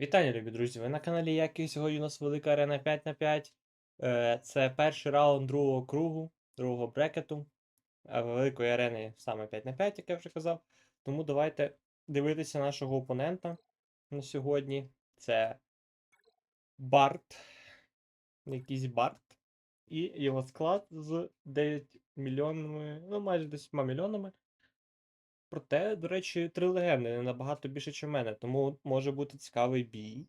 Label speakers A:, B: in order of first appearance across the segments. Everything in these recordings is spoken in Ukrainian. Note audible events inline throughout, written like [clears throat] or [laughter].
A: Вітання, любі друзі! Ви на каналі Які сьогодні у нас велика арена 5 на 5. Е, Це перший раунд другого кругу, другого брекету. е, Великої арени саме 5 на 5, як я вже казав. Тому давайте дивитися нашого опонента на сьогодні. Це Барт. Якийсь Барт. І його склад з 9 мільйонами, ну майже 10 мільйонами. Проте, до речі, три легенди не набагато більше, ніж мене, тому може бути цікавий бій.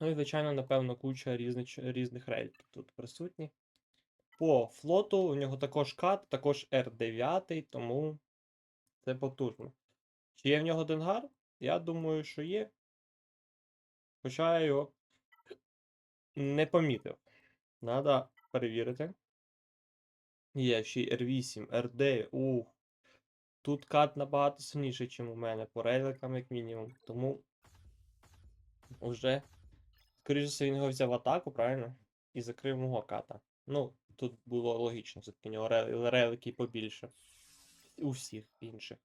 A: Ну і, звичайно, напевно, куча різних, різних рейдів тут присутні. По флоту у нього також кат, також R9, тому це потужно. Чи є в нього Денгар? Я думаю, що є. Хоча я його не помітив. Надо перевірити. Є ще й R8, R9, ух. Тут кат набагато сильніший, ніж у мене, по рейликам, як мінімум. Тому вже, скоріше все, він його взяв атаку, правильно? І закрив мого ката. Ну, тут було логічно, все-таки у нього рел- рейлики побільше. У всіх інших.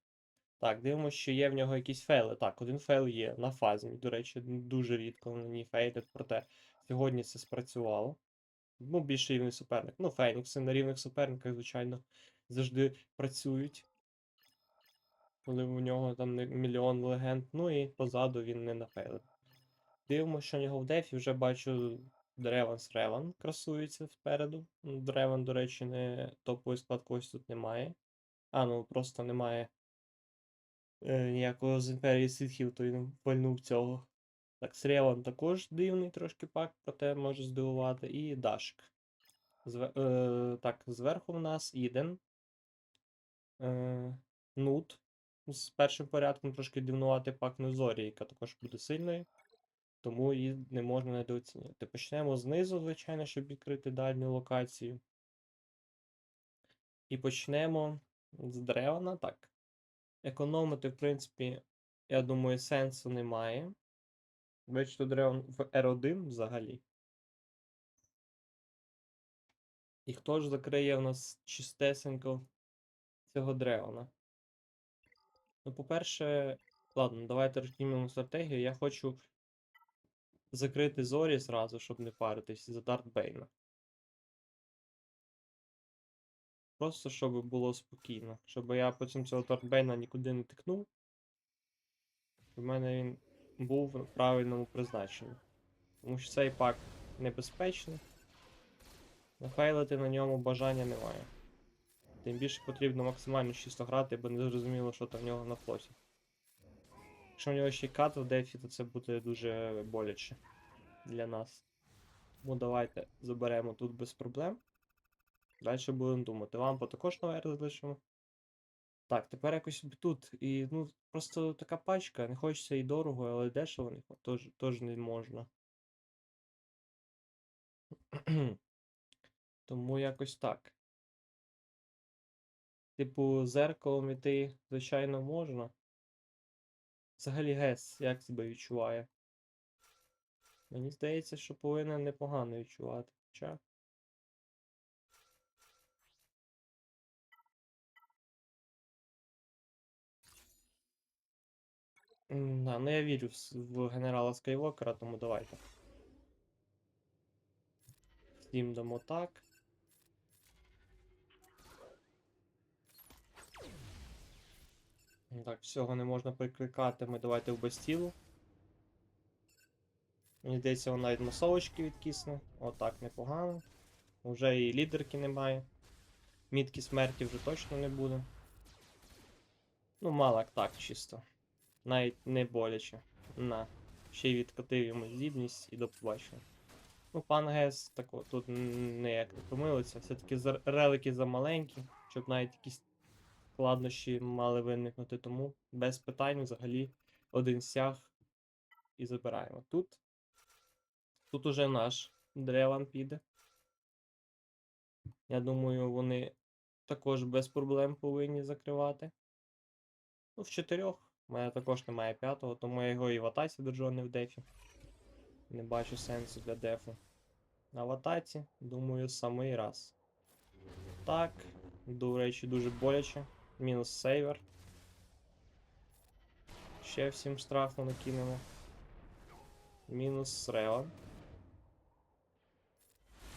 A: Так, дивимося, що є в нього якісь фейли. Так, один фейл є на фазі. До речі, дуже рідко на ній фейлять, проте сьогодні це спрацювало. Ну, більш рівний суперник. Ну, Фенікси на рівних суперниках, звичайно, завжди працюють коли у нього там мільйон легенд, ну і позаду він не нафейлив. Дивимося, що у нього в дефі вже бачу Древанс Реван красується спереду. Древан, до речі, не топовий склад когось тут немає. А, ну просто немає е, ніякого з імперії ситхів, то він пальнув цього. Так, Среван також дивний трошки пак, проте може здивувати. І Дашик. Зве, е, так, зверху в нас Іден. Е, Нут з першим порядком трошки дивнувати пак Незорі, яка також буде сильною, тому її не можна недооцінювати. Почнемо знизу, звичайно, щоб відкрити дальню локацію. І почнемо з Древана. Так. Економити, в принципі, я думаю, сенсу немає. Бачите, Древан в R1 взагалі. І хто ж закриє у нас чистесенько цього Древана? Ну, по-перше, ладно, давайте розкинемо стратегію. Я хочу закрити зорі зразу, щоб не паритись за Дарт Бейна. Просто щоб було спокійно. Щоб я потім цього Дарт Бейна нікуди не тикнув. У мене він був в правильному призначенні. Тому що цей пак небезпечний. Нафейлити на ньому бажання немає. Тим більше потрібно максимально чисто грати, бо не зрозуміло, що там в нього на флоті. Якщо в нього ще й кат в дефі, то це буде дуже боляче для нас. Тому давайте заберемо тут без проблем. Далі будемо думати. Лампу також на вер залишимо. Так, тепер якось тут. І ну, просто така пачка, не хочеться і дорого, але дешево не теж, теж не можна. [clears throat] Тому якось так. Типу, зеркалом іти, звичайно, можна. Взагалі Гес як себе відчуває? Мені здається, що повинен непогано відчувати. Хоча. Да, ну я вірю в, генерала Скайвокера, тому давайте. Всім дамо так. Так, всього не можна прикликати, ми давайте в Бастілу. Мені здається, вона навіть масовочки відкисне. Отак непогано. Уже і лідерки немає. Мітки смерті вже точно не буде. Ну, мало так чисто. Навіть не боляче. На. Ще й відкатив йому здібність і до побачення. Ну, пан Гес тако, тут ніяк не помилиться. Все-таки релики замаленькі, щоб навіть якісь складнощі мали виникнути, тому без питань взагалі один стяг і забираємо. Тут. Тут уже наш Древан піде. Я думаю, вони також без проблем повинні закривати. Ну, в чотирьох. У мене також немає п'ятого, тому я його і в атаці держу, не в дефі. Не бачу сенсу для дефу. А в атаці, думаю, самий раз. Так, до речі, дуже боляче. Мінус сейвер. Ще всім штрафу накинемо. Мінус Реон.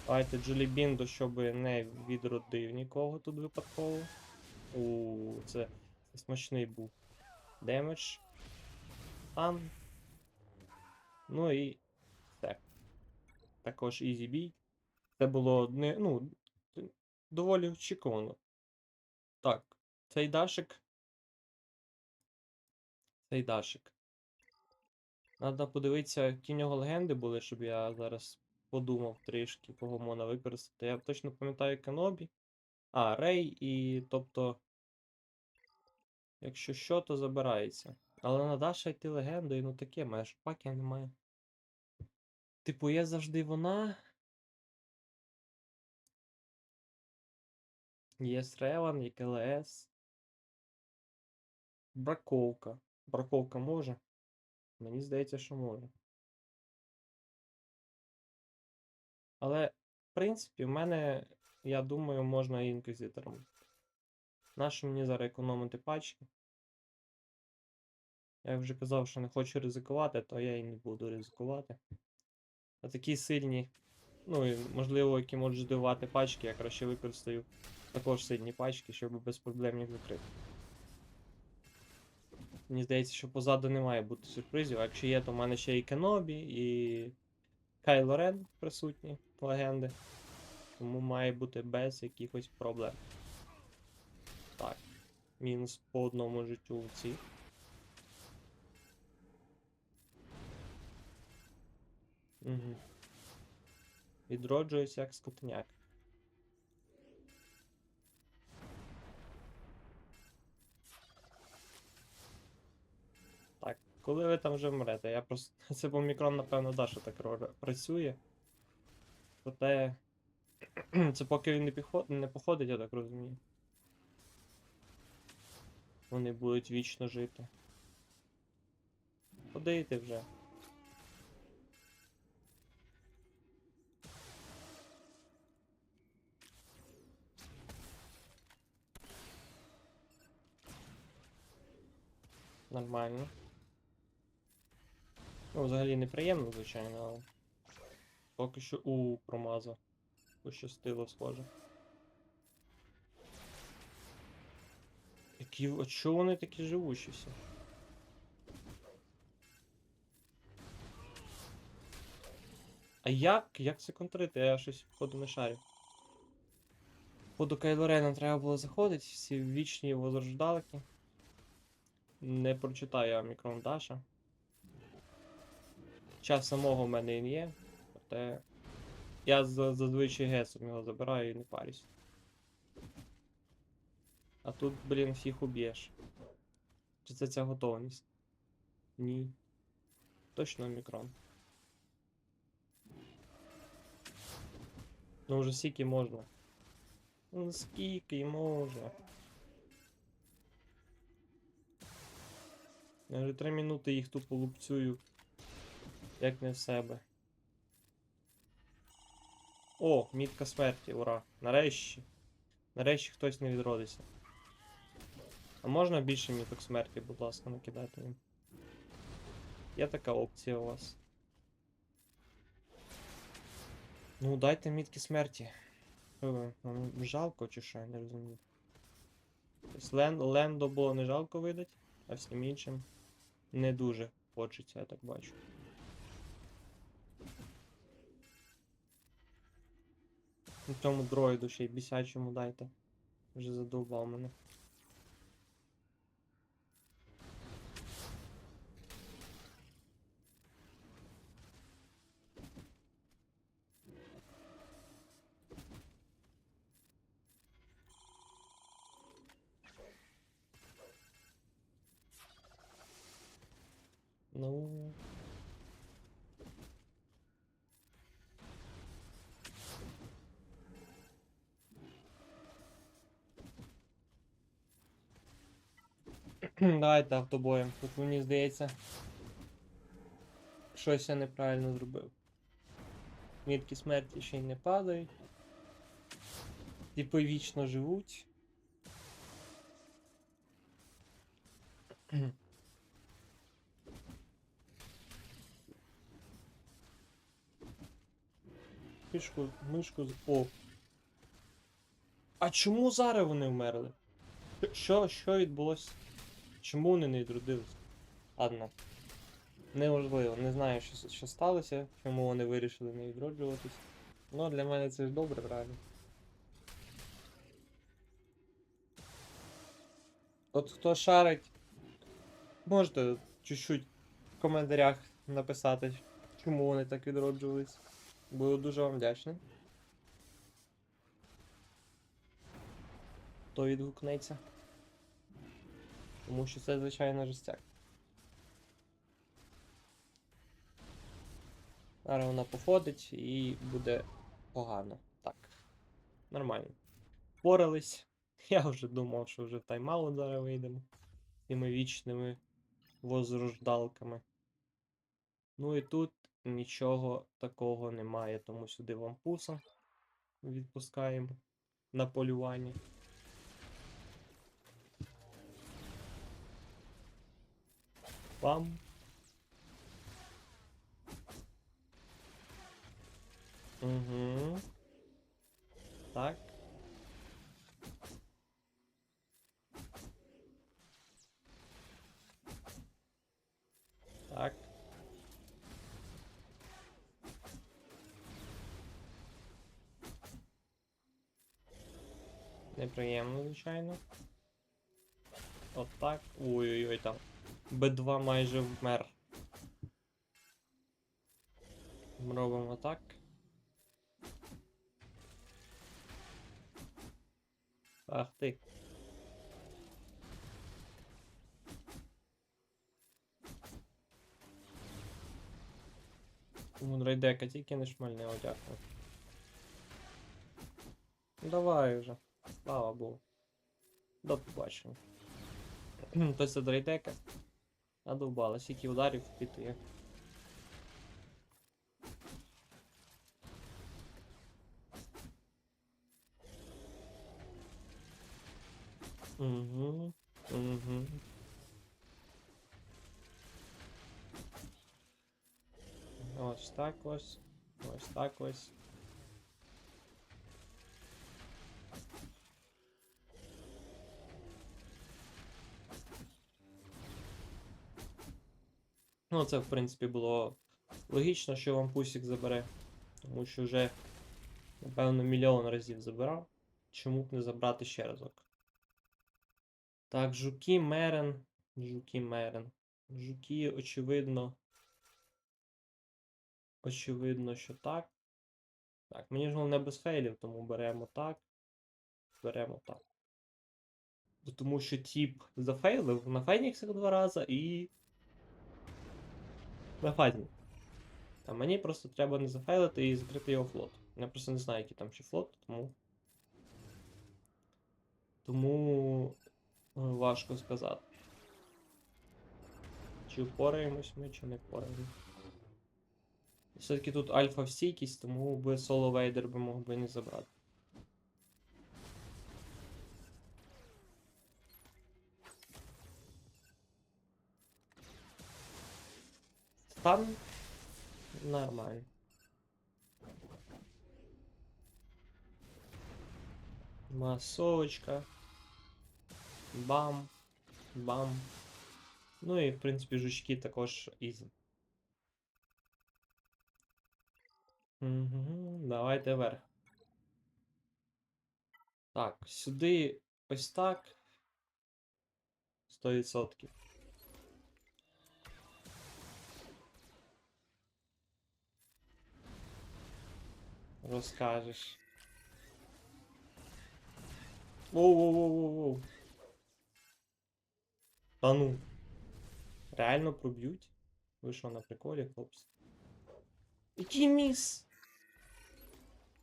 A: Давайте Джолібіндо, щоб не відродив нікого тут випадково. У це смачний був демедж. Ан. Ну і все. Також Easy Bee. Це було не, ну, доволі очікувано. Так, цей дашик. Цей дашик. Надо подивитися, які в нього легенди були, щоб я зараз подумав трішки, кого можна використати. Я точно пам'ятаю Кенобі. А, Рей і тобто. Якщо що, то забирається. Але на Даша йти легендою, ну таке, мене ж паків немає. Типу, є завжди вона. Є Среван, є КЛС. Браковка. Браковка може? Мені здається, що може. Але, в принципі, в мене, я думаю, можна і інквізитором. Нащо мені зараз економити пачки? Я вже казав, що не хочу ризикувати, то я і не буду ризикувати. А такі сильні, ну і можливо, які можуть здивувати пачки, я краще використаю також сильні пачки, щоб без проблем їх закрити. Мені здається, що позаду не має бути сюрпризів, а якщо є, то в мене ще і Кенобі, і Кайло Рен присутні легенди. Тому має бути без якихось проблем. Так. Мінус по одному життю у цих. Угу. Відроджується як скотиняк. Коли ви там вже вмрете? Я просто. [laughs] Це бо мікрон, напевно, да, що так працює. Проте. [clears throat] Це поки він не, піхо... не походить, я так розумію. Вони будуть вічно жити. Ходити вже. Нормально. Ну, взагалі неприємно, звичайно, але. Поки що у промазав. Пощастило, схоже. Які. От чого вони такі живучі всі? А як? Як це контрити? Я щось походу не шарю. Походу Кайло Рена треба було заходити, всі вічні возрождалки. Не прочитаю я мікрон Даша. Час самого в мене він є, проте я за- зазвичай гесом його забираю і не парюсь. А тут, блін, всіх уб'єш. Чи це ця готовність? Ні. Точно мікрон. Ну вже скільки можна. Ну скільки можна. Я вже три минути їх тупо лупцюю. Як не в себе. О, мітка смерті, ура. Нарешті. Нарешті хтось не відродиться. А можна більше міток смерті, будь ласка, накидати їм? Є така опція у вас. Ну, дайте мітки смерті. Вам жалко чи що, я не розумію. Лен, Лендо було не жалко видати, а всім іншим не дуже хочеться, я так бачу. Цьому дроїду ще й бісячому дайте. Вже задовбав мене. Ну. [clears throat] Давайте автобоєм. Тут мені здається. Щось я неправильно зробив. Мітки смерті ще й не падають. Типи вічно живуть. [clears throat] Мишку, мишку з. О. А чому зараз вони вмерли? Що, що відбулося? Чому вони не відродились? Ладно. Неможливо, не знаю, що, що сталося, чому вони вирішили не відроджуватись. Ну, для мене це ж добре, правильно. От хто шарить, можете чуть-чуть в коментарях написати, чому вони так відроджувались. Буду дуже вам вдячний. Хто відгукнеться. Тому що це, звичайно, жестяк. Зараз вона походить і буде погано. Так. Нормально. Впорались. [laughs] Я вже думав, що вже в тайм-аут зараз вийдемо. Тими вічними возрождалками. Ну і тут нічого такого немає, тому сюди вампуса відпускаємо на полювання. Пам. Угу. Так. Так. Неприємно, звичайно. От так. Ой-ой-ой там. Б2 майже вмер. Робимо так. Ах ти. Мудрайдека тільки не шмальне одягну. Давай вже. Слава Богу. До побачення. То це драйдека. Надовбала, скільки ударів впитує. Угу. Угу. Ось так ось. Ось так ось. Ну, це, в принципі, було логічно, що вам пусік забере. Тому що вже, напевно, мільйон разів забирав. Чому б не забрати ще разок? Так, жуки мерен. Жуки мерен. Жуки, очевидно. Очевидно, що так. Так, мені ж головне без фейлів, тому беремо так. Беремо так. Тому що тіп зафейлив на Феніксах два рази і. На фазі. А мені просто треба не зафейлити і закрити його флот. Я просто не знаю, який там ще флот, тому. Тому е, важко сказати. Чи впораємось ми, чи не впораємось. Все-таки тут альфа стійкість, тому би соло вейдер би мог би не забрати. Стан нормально. Масовочка. Бам. Бам. Ну і, в принципі, жучки також ізі. Угу, давайте вверх. Так, сюди ось так. 100%. Розкажеш. Воу-воу-воу-воу-воу. Та ну. Реально проб'ють? Ви що на приколі, хлопці? Який міс?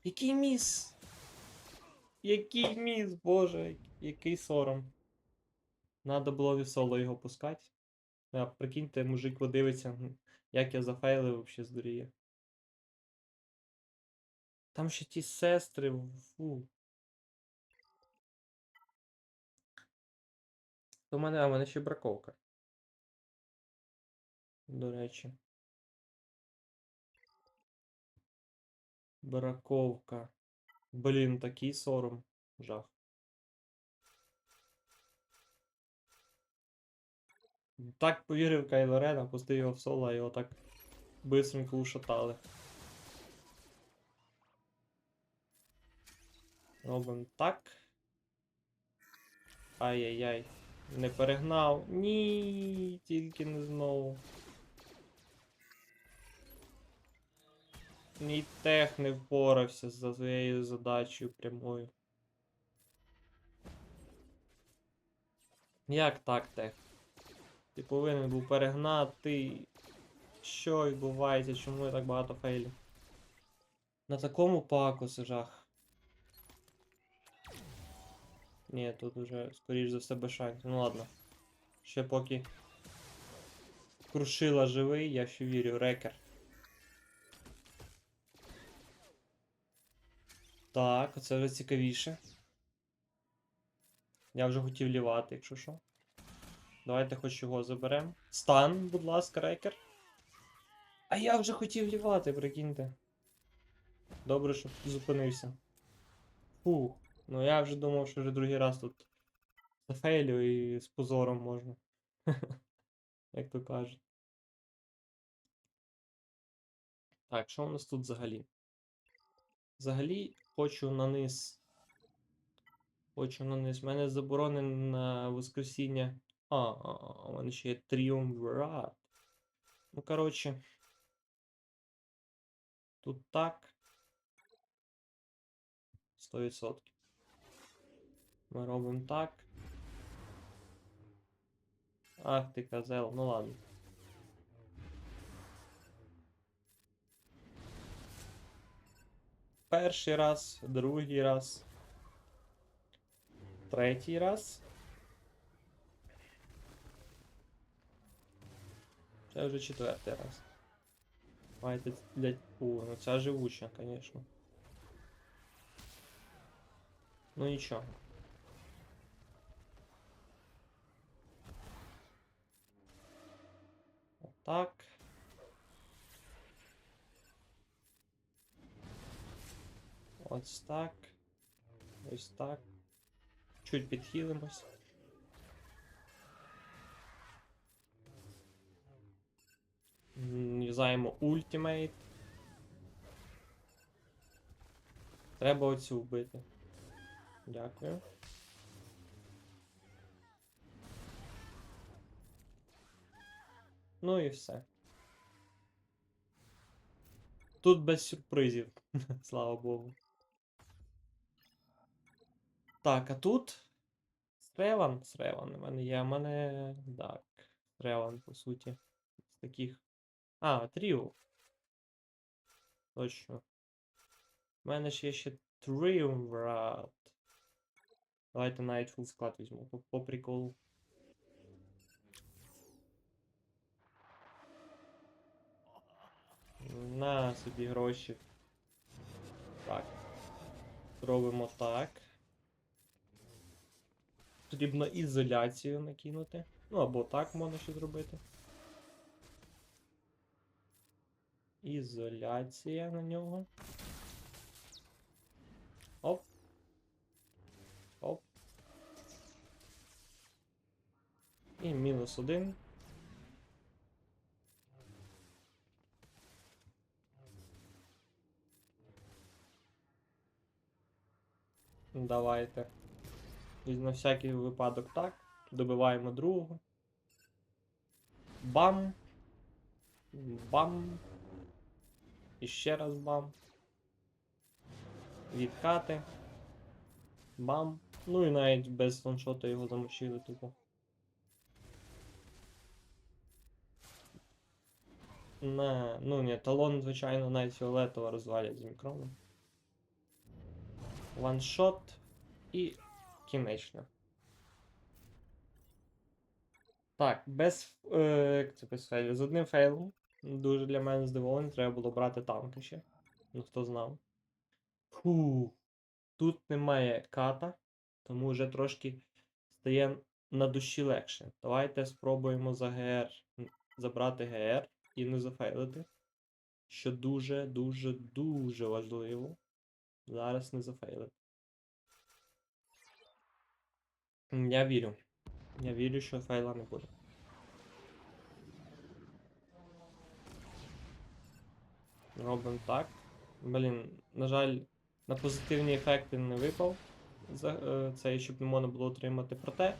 A: Який міс? Який міс, боже, який сором. Надо було в соло його пускати. А, прикиньте, мужик подивиться, як я зафейлив вообще здуріє. Там ще ті сестри, фу. У мене, а в мене ще браковка. До речі. Браковка. Блін, такий сором. Жах. Так повірив Кайло Рен, пустив його в соло, а його так бистренько ушатали. Робимо так. Ай-яй-яй. Не перегнав. Ні, тільки не знову. Мій тех не впорався за своєю задачею прямою. Як так, тех? Ти повинен був перегнати. Що відбувається? Чому я так багато фейлів? На такому паку жах. Ні, тут уже, скоріш за все, без. Ну ладно. Ще поки крушила живий, я ще вірю, рекер. Так, оце вже цікавіше. Я вже хотів лівати, якщо що. Давайте хоч його заберемо. Стан, будь ласка, рекер. А я вже хотів лівати, прикиньте. Добре, що зупинився. Фух. Ну я вже думав, що вже другий раз тут зафейлю і з позором можна. [laughs] Як то кажуть. Так, що у нас тут взагалі? Взагалі хочу на низ. Хочу на низ. У мене заборонено на воскресіння. А, у мене ще є тріумвират. Ну, коротше. Тут так. 100%. Ми робимо так. Ах ти козел, ну ладно. Перший раз, другий раз. Третій раз. Це вже четвертий раз. Давайте, блядь, о, ну ця живуча, конечно. Ну нічого. Так. Ось так. Ось так. Чуть підхилимось. М, Юзаємо ультимейт. Треба оцю вбити. Дякую. Ну і все. Тут без сюрпризів, [laughs] слава Богу. Так, а тут. Среван, Среван у мене є, в мене. Так. Среван, по суті. З таких. А, тріо. Точно. У мене ж є ще Triumvirate. Давайте навіть full склад візьму. По, по приколу. На собі гроші. Так. Робимо так. Потрібно ізоляцію накинути. Ну або так можна ще зробити. Ізоляція на нього. Оп. Оп. І мінус один. Давайте. І на всякий випадок так. Добиваємо другого. Бам. Бам. І ще раз бам. Відкати. Бам. Ну і навіть без ваншота його замочили тупо. На, ну ні, талон, звичайно, навіть фіолетово розвалять з мікроном. Ваншот і кінечно. Так, без. Е, це без фейлів? З одним фейлом. Дуже для мене здивований, треба було брати танки ще. Ну хто знав. Фу. Тут немає ката, тому вже трошки стає на душі легше. Давайте спробуємо за ГР забрати ГР і не зафейлити. що дуже, дуже, дуже важливо. Зараз не зафейлити. М, Я вірю. Я вірю, що фейла не буде. Робимо так. Блін, на жаль, на позитивні ефекти не випав за, е, цей, щоб не можна було отримати. Проте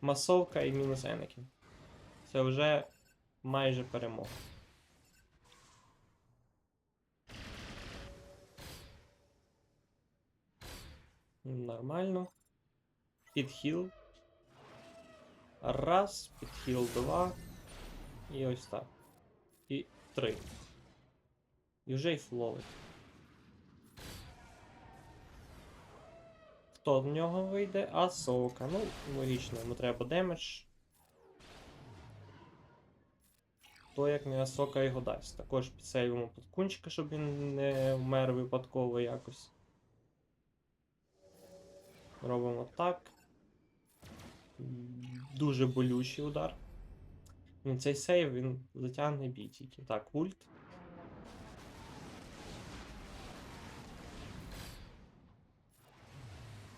A: масовка і мінус Енекін. Це вже майже перемога. Нормально. Підхіл. Раз, підхіл два. І ось так. І три. І вже й фловить. Хто в нього вийде? Асока. Ну, логічно, йому треба демедж. То як не Асока його дасть. Також підсейвимо подкунчика, щоб він не вмер випадково якось. Робимо так. Дуже болючий удар. Ну, цей сейв він затягне бій тільки. Так, ульт.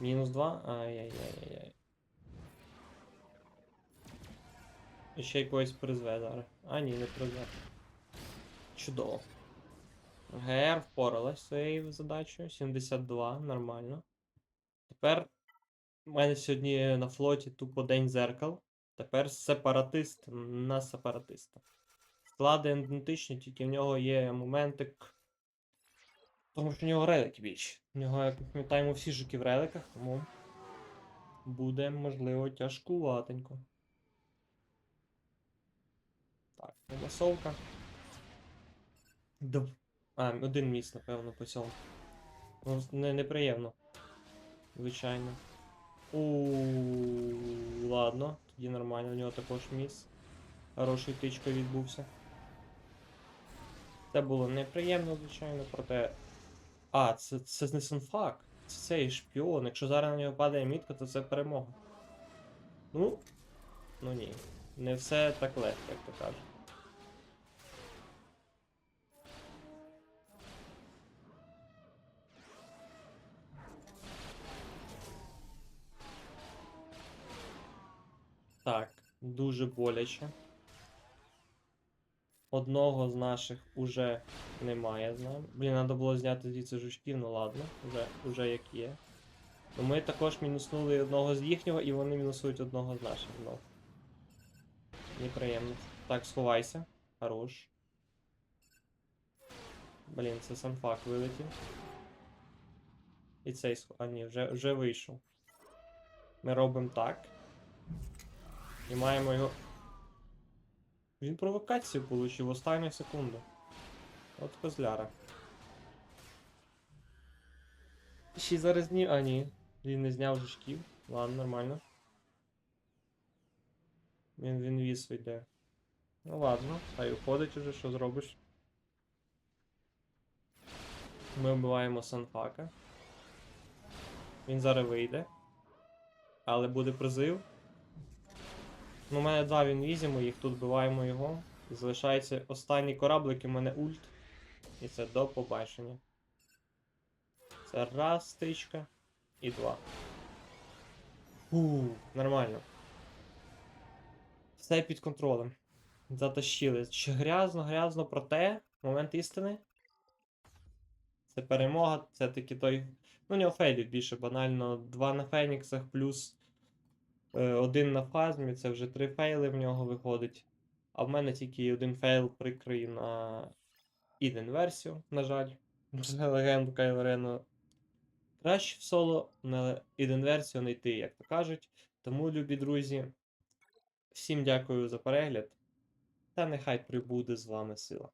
A: Мінус 2. Ай-яй-яй-яй. Ще й когось призве зараз. А, ні, не призве. Чудово. ГР впоралась цією задачею. 72, нормально. Тепер у мене сьогодні на флоті тупо день зеркал. Тепер сепаратист на сепаратиста. Склади ідентичні, тільки в нього є моментик. Тому що в нього релики більше. В нього, як пам'ятаємо, всі жуки в реликах, тому буде, можливо, тяжкуватенько. Так, масовка. Дв... А, один міст, напевно, по цьому. Не, неприємно. Звичайно. У ладно, тоді нормально, у нього також міс. Хороший тичка відбувся. Це було неприємно, звичайно, проте. А, це, це не Сунфак. Це цей шпіон. Якщо зараз на нього падає мітка, то це перемога. Ну. Ну ні. Не все так легко, як то кажуть. Дуже боляче. Одного з наших уже немає з нами. Блін, треба було зняти звідси жучків, ну ладно, вже, вже як є. Ну ми також мінуснули одного з їхнього, і вони мінусують одного з наших знов. Неприємно. Так, сховайся. Хорош. Блін, це санфак вилетів. І цей схо... А ні, вже, вже вийшов. Ми робимо так. І маємо його. Він провокацію получив в останню секунду. От козляра. Ще зараз ні. А ні. Він не зняв жучків. Ладно, нормально. Він він віз йде. Ну ладно, хай уходить уже, що зробиш. Ми вбиваємо Санфака. Він зараз вийде. Але буде призив. Ну, у мене два в інвізі моїх, тут вбиваємо його. Залишається останній кораблик, в мене ульт. І це до побачення. Це раз стичка і два. Фу, нормально. Все під контролем. Затащили. Чи грязно, грязно, проте. Момент істини. Це перемога, це таки той. Ну, у нього фейлів більше банально. Два на Феніксах плюс один на фазмі, це вже три фейли в нього виходить. А в мене тільки один фейл прикрий на Іден версію, на жаль. Вже [laughs] легенду Кайлорену. Краще в соло на Іден версію не йти, як то кажуть. Тому, любі друзі, всім дякую за перегляд. Та нехай прибуде з вами сила.